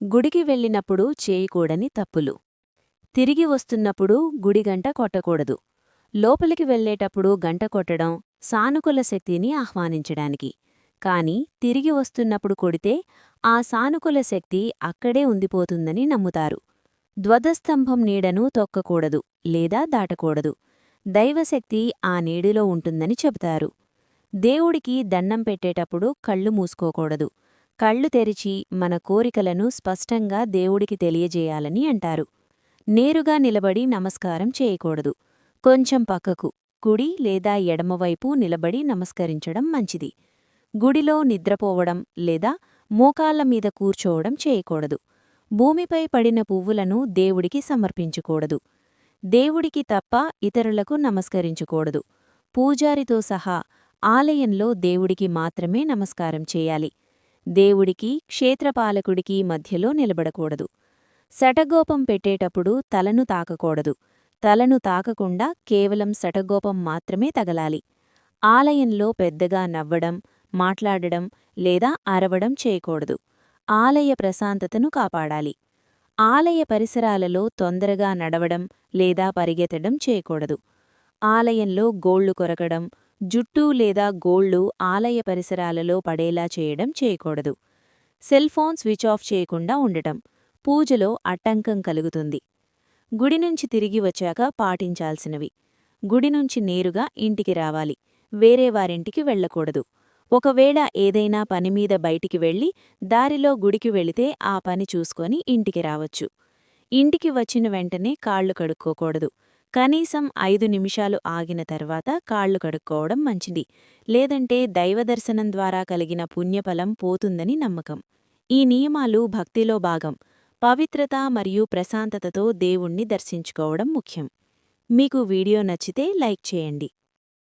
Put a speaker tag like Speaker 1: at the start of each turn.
Speaker 1: గుడికి వెళ్ళినప్పుడు చేయకూడని తప్పులు. తిరిగి వస్తున్నప్పుడు గుడి గంట కొట్టకూడదు. లోపలికి వెళ్ళేటప్పుడు గంట కొట్టడం సానుకూల శక్తిని ఆహ్వానించడానికి. కాని తిరిగి వస్తున్నప్పుడు కొడితే ఆ సానుకూల శక్తి అక్కడే ఉండిపోతుందని నమ్ముతారు. ధ్వజస్తంభం నీడను తొక్కకూడదు లేదా దాటకూడదు. దైవశక్తి ఆ నీడిలో ఉంటుందని చెబుతారు. దేవుడికి దండం పెట్టేటప్పుడు కళ్ళు మూసుకోకూడదు. కళ్ళు తెరిచి మన కోరికలను స్పష్టంగా దేవుడికి తెలియజేయాలని అంటారు. నేరుగా నిలబడి నమస్కారం చేయకూడదు. కొంచెం పక్కకు కుడి లేదా ఎడమవైపు నిలబడి నమస్కరించడం మంచిది. గుడిలో నిద్రపోవడం లేదా మోకాళ్ళ మీద కూర్చోవడం చేయకూడదు. భూమిపై పడిన పువ్వులను దేవుడికి సమర్పించకూడదు. దేవుడికి తప్ప ఇతరులకు నమస్కరించకూడదు. పూజారితో సహా ఆలయంలో దేవుడికి మాత్రమే నమస్కారం చేయాలి. దేవుడికి క్షేత్రపాలకుడికి మధ్యలో నిలబడకూడదు. శటగోపం పెట్టేటప్పుడు తలను తాకకూడదు. తలను తాకకుండా కేవలం శటగోపం మాత్రమే తగలాలి. ఆలయంలో పెద్దగా నవ్వడం మాట్లాడడం లేదా అరవడం చేయకూడదు. ఆలయ ప్రశాంతతను కాపాడాలి. ఆలయ పరిసరాలలో తొందరగా నడవడం లేదా పరిగెత్తడం చేయకూడదు. ఆలయంలో గోళ్ళు కొరకడం జుట్టు లేదా గోళ్ళు ఆలయ పరిసరాలలో పడేలా చేయడం చేయకూడదు. సెల్ఫోన్ స్విచ్ ఆఫ్ చేయకుండా ఉండటం పూజలో అట్టంకం కలుగుతుంది. గుడి నుంచి తిరిగి వచ్చాక పాటించాల్సినవి. గుడి నుంచి నేరుగా ఇంటికి రావాలి. వేరే వారింటికి వెళ్ళకూడదు. ఒకవేళ ఏదైనా పనిమీద బయటికి వెళ్ళి దారిలో గుడికి వెళితే ఆ పని చూసుకొని ఇంటికి రావచ్చు. ఇంటికి వచ్చిన వెంటనే కాళ్ళు కడుక్కోకూడదు. కనీసం ఐదు నిమిషాలు ఆగిన తర్వాత కాళ్ళు కడుక్కోవడం మంచిది. లేదంటే దైవదర్శనం ద్వారా కలిగిన పుణ్యఫలం పోతుందని నమ్మకం. ఈ నియమాలు భక్తిలో భాగం. పవిత్రత మరియు ప్రశాంతతతో దేవుణ్ణి దర్శించుకోవడం ముఖ్యం. మీకు వీడియో నచ్చితే లైక్ చేయండి.